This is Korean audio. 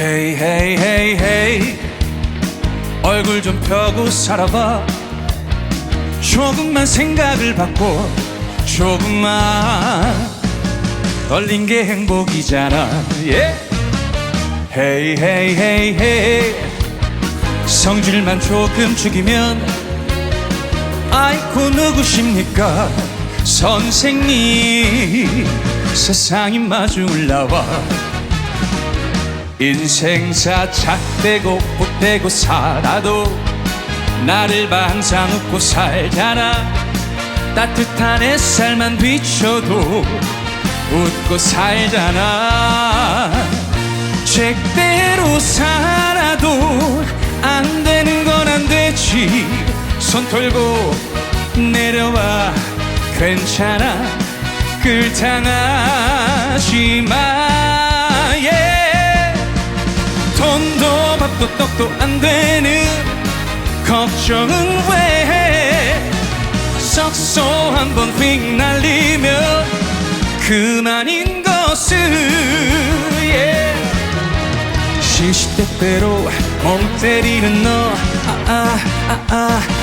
헤이 헤이 헤이 헤이. 얼굴 좀 펴고 살아봐. 조금만 생각을 바꿔 조금만 떨린 게 행복이잖아. 예? 헤이 헤이 헤이 헤이. 성질만 조금 죽이면 아이고 누구십니까? 선생님 세상이 마주 올라와 인생사 착되고 못되고 살아도 나를 봐 항상 웃고 살잖아. 따뜻한 햇살만 비춰도 웃고 살잖아. 제대로 살아도 안 되는 건 안 되지. 손 털고 내려와. 괜찮아. 끌당하지 마 또 똑도 안 되는 걱정은 왜 해? 석소 한번 휙 날리면 그만인 것을 예. yeah. 시시때때로 멍 때리는 너 아, 아, 아, 아.